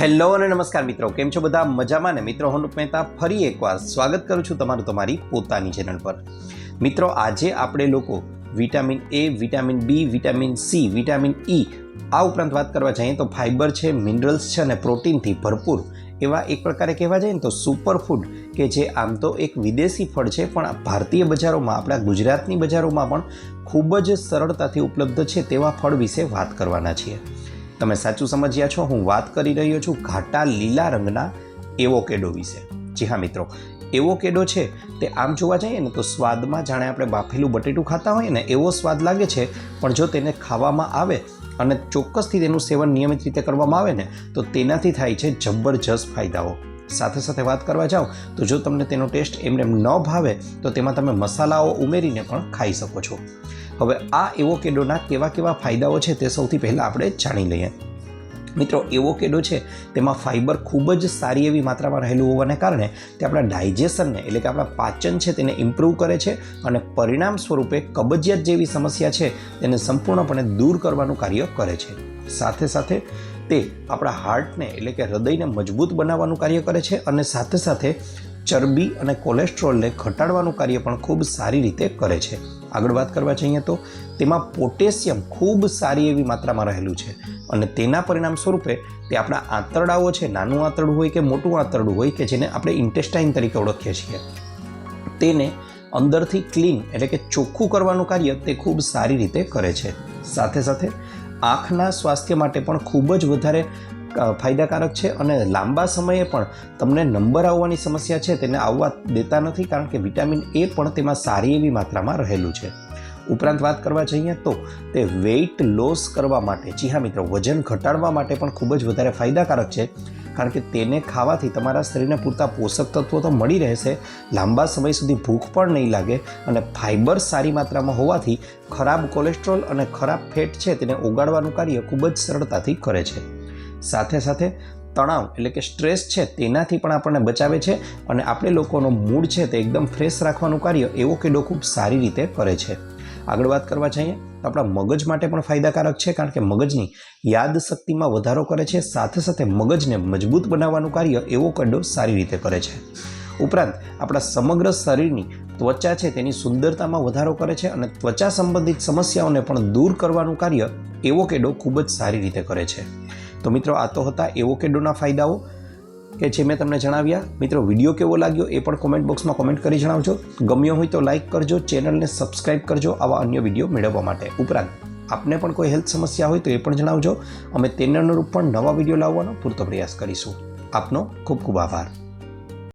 Hello અને નમસ્કાર મિત્રો, કેમ છો બધા? મજામાં ને? મિત્રો, હું મહેતા ફરી એકવાર સ્વાગત કરું છું તમારું તમારી પોતાની ચેનલ પર. મિત્રો, આજે આપણે લોકો vitamin A vitamin B vitamin C vitamin E આ ઉપરાંત વાત કરવા જઈએ તો ફાઇબર છે મિનરલ્સ છે અને પ્રોટીનથી ભરપૂર. એવા એક પ્રકારે કહેવા જાય ને તો સુપર ફૂડ કે જે આમ તો એક વિદેશી ફળ છે, પણ ભારતીય બજારોમાં, આપણા ગુજરાતની બજારોમાં પણ ખૂબ જ સરળતાથી ઉપલબ્ધ છે તેવા ફળ વિશે વાત કરવાના છીએ. તમે સાચું સમજ્યા છો? હું વાત કરી રહ્યો છું ઘાટા લીલા રંગના એવોકેડો વિશે. જી હા મિત્રો એવોકેડો છે તે આમ જોવા જઈએ ને તો સ્વાદમાં જાણે આપણે બાફેલું બટેટું ખાતા હોઈએ ને એવો સ્વાદ લાગે છે, પણ જો તેને ખાવામાં આવે અને ચોક્કસથી તેનું સેવન નિયમિત રીતે કરવામાં આવે ને તો તેનાથી થાય છે જબરજસ્ત ફાયદાઓ. સાથે સાથે વાત કરવા જાઓ, તો જો તમને તેનો ટેસ્ટ એમને એમ ન ભાવે, તો તેમાં તમે મસાલાઓ ઉમેરીને પણ ખાઈ શકો છો. હવે આ એવોકેડોના કેવા કેવા ફાયદાઓ છે તે સૌથી પહેલાં આપણે જાણી લઈએ. મિત્રો, એવોકેડો છે, તેમાં ફાઇબર ખૂબ જ સારી એવી માત્રામાં રહેલું હોવાને કારણે તે આપણા ડાયજેશનને એટલે કે આપણા પાચન છે તેને ઇમ્પ્રૂવ કરે છે અને પરિણામ સ્વરૂપે કબજિયાત જેવી સમસ્યા છે તેને સંપૂર્ણપણે દૂર કરવાનું કાર્ય કરે છે. સાથે સાથે તે આપણા હાર્ટને એટલે કે હૃદયને મજબૂત બનાવવાનું કાર્ય કરે છે અને સાથે સાથે ચરબી અને કોલેસ્ટ્રોલને ઘટાડવાનું કાર્ય પણ ખૂબ સારી રીતે કરે છે. આગળ વાત કરવા જઈએ તો તેમાં પોટેશિયમ ખૂબ સારી એવી માત્રામાં રહેલું છે અને તેના પરિણામ સ્વરૂપે તે આપણા આંતરડાઓ છે, નાનું આંતરડું હોય કે મોટું આંતરડું હોય કે જેને આપણે ઇન્ટેસ્ટાઇન તરીકે ઓળખીએ છીએ. તેને અંદરથી ક્લીન એટલે કે ચોખ્ખું કરવાનું કાર્ય તે ખૂબ સારી રીતે કરે છે. સાથે સાથે આંખના સ્વાસ્થ્ય માટે પણ ખૂબ જ વધારે ફાયદાકારક છે અને લાંબા સમયે પણ તમને નંબર આવવાની સમસ્યા છે તેને આવવા દેતા નથી કારણ કે વિટામિન એ પણ તેમાં સારી એવી માત્રામાં રહેલું છે. ઉપરાંત વાત કરવા જઈએ તો તે વેઇટ લોસ કરવા માટે, જી હા મિત્રો, વજન ઘટાડવા માટે પણ ખૂબ જ વધારે ફાયદાકારક છે. કારણ કે તેને ખાવાથી તમારા શરીરને પૂરતા પોષક તત્વો તો મળી રહેશે. લાંબા સમય સુધી ભૂખ પણ નહીં લાગે અને ફાઇબર સારી માત્રામાં હોવાથી ખરાબ કોલેસ્ટ્રોલ અને ખરાબ ફેટ છે તેને ઓગાળવાનું કાર્ય ખૂબ જ સરળતાથી કરે છે. સાથે સાથે તણાવ એટલે કે સ્ટ્રેસ છે તેનાથી પણ આપણને બચાવે છે અને આપણે લોકોનો મૂડ છે તે એકદમ ફ્રેશ રાખવાનું કાર્ય એવો કેડો ખૂબ સારી રીતે કરે છે. આગળ વાત કરવા જઈએ આપણા મગજ માટે પણ ફાયદાકારક છે, કારણ કે મગજની યાદશક્તિમાં વધારો કરે છે, સાથે સાથે મગજને મજબૂત બનાવવાનું કાર્ય એવો કડો સારી રીતે કરે છે. ઉપરાંત, આપણા સમગ્ર શરીરની ત્વચા છે તેની સુંદરતામાં વધારો કરે છે અને ત્વચા સંબંધિત સમસ્યાઓને પણ દૂર કરવાનું કાર્ય એવો કેડો ખૂબ જ સારી રીતે કરે છે. તો મિત્રો, આ તો હતા એવોકેડોના ફાયદાઓ. કે જે મેં તમને જણાવ્યા. મિત્રો, વીડિયો કેવો લાગ્યો એ પણ કોમેન્ટ બોક્સમાં કોમેન્ટ કરી જણાવજો. ગમ્યો હોય તો લાઇક કરજો ચેનલને સબસ્ક્રાઇબ કરજો આવા અન્ય વીડિયો મેળવવા માટે. ઉપરાંત, આપને પણ કોઈ હેલ્થ સમસ્યા હોય તો એ પણ જણાવજો. અમે તેને અનુરૂપ પણ નવા વીડિયો લાવવાનો પૂરતો પ્રયાસ કરીશું. આપનો ખૂબ ખૂબ આભાર.